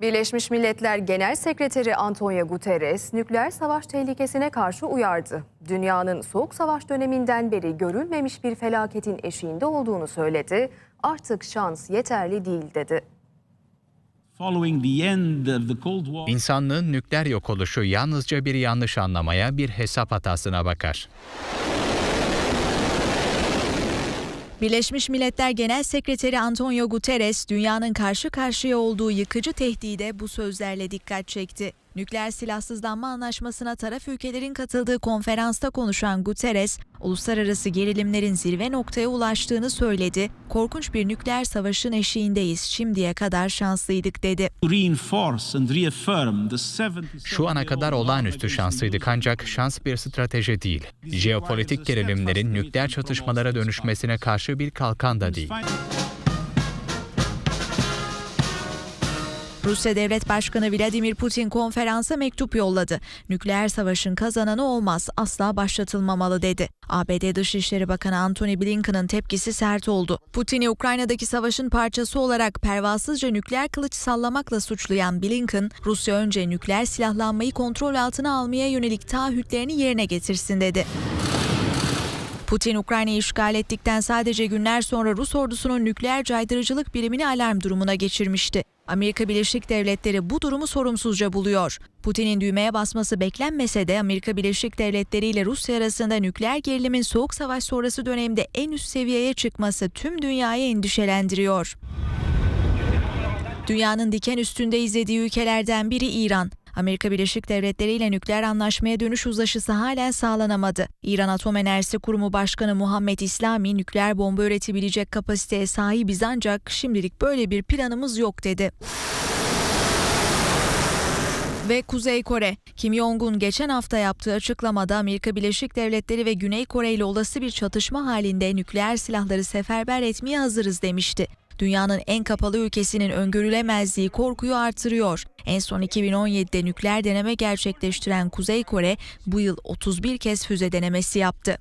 Birleşmiş Milletler Genel Sekreteri Antonio Guterres nükleer savaş tehlikesine karşı uyardı. Dünyanın soğuk savaş döneminden beri görülmemiş bir felaketin eşiğinde olduğunu söyledi. Artık şans yeterli değil dedi. Following the end of the Cold War, İnsanlığın nükleer yok oluşu yalnızca bir yanlış anlamaya, bir hesap hatasına bakar. Birleşmiş Milletler Genel Sekreteri Antonio Guterres, dünyanın karşı karşıya olduğu yıkıcı tehdide bu sözlerle dikkat çekti. Nükleer silahsızlanma anlaşmasına taraf ülkelerin katıldığı konferansta konuşan Guterres, uluslararası gerilimlerin zirve noktaya ulaştığını söyledi. Korkunç bir nükleer savaşın eşiğindeyiz. Şimdiye kadar şanslıydık dedi. to reinforce and reaffirm the 77 Şu ana kadar olağanüstü şanslıydık ancak şans bir strateji değil. Jeopolitik gerilimlerin nükleer çatışmalara dönüşmesine karşı bir kalkan da değil. Rusya Devlet Başkanı Vladimir Putin konferansa mektup yolladı. Nükleer savaşın kazananı olmaz, asla başlatılmamalı dedi. ABD Dışişleri Bakanı Antony Blinken'ın tepkisi sert oldu. Putin'i Ukrayna'daki savaşın parçası olarak pervasızca nükleer kılıç sallamakla suçlayan Blinken, Rusya önce nükleer silahlanmayı kontrol altına almaya yönelik taahhütlerini yerine getirsin dedi. Putin Ukrayna'yı işgal ettikten sadece günler sonra Rus ordusunun nükleer caydırıcılık birimini alarm durumuna geçirmişti. Amerika Birleşik Devletleri bu durumu sorumsuzca buluyor. Putin'in düğmeye basması beklenmese de Amerika Birleşik Devletleri ile Rusya arasında nükleer gerilimin soğuk savaş sonrası dönemde en üst seviyeye çıkması tüm dünyayı endişelendiriyor. Dünyanın diken üstünde izlediği ülkelerden biri İran. Amerika Birleşik Devletleri ile nükleer anlaşmaya dönüş uzlaşısı halen sağlanamadı. İran Atom Enerjisi Kurumu Başkanı Muhammed İslami nükleer bomba üretebilecek kapasiteye sahibiz ancak şimdilik böyle bir planımız yok dedi. Ve Kuzey Kore. Kim Jong-un geçen hafta yaptığı açıklamada Amerika Birleşik Devletleri ve Güney Kore ile olası bir çatışma halinde nükleer silahları seferber etmeye hazırız demişti. Dünyanın en kapalı ülkesinin öngörülemezliği korkuyu artırıyor. En son 2017'de nükleer deneme gerçekleştiren Kuzey Kore bu yıl 31 kez füze denemesi yaptı.